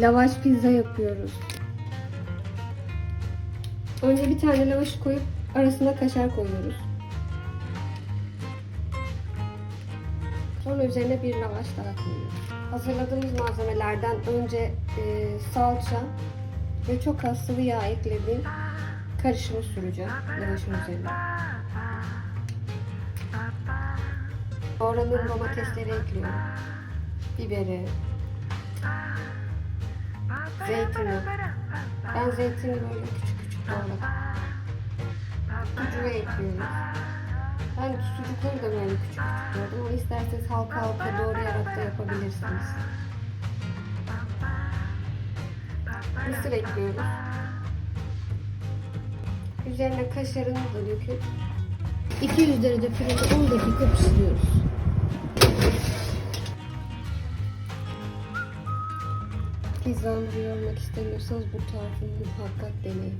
Lavaş pizza yapıyoruz. Önce bir tane lavaşı koyup arasına kaşar koyuyoruz. Sonra üzerine bir lavaş daha koyuyoruz. Hazırladığımız malzemelerden önce e, salça ve çok az sıvı yağ eklediğim karışımı süreceğim lavaşın üzerine. Doğradığım domatesleri ekliyorum. Biberi, zeytini. Ben zeytini böyle küçük küçük doğradım. Sucuğu ekliyorum. Ben sucukları da böyle küçük küçük doğradım ama isterseniz halka halka doğrayarak da yapabilirsiniz. Mısır ekliyoruz. Üzerine kaşarını da döküp 200 derece fırında 10 dakika pişiriyoruz. Pizza hamuru yormak istemiyorsanız bu tarifi muhakkak deneyin.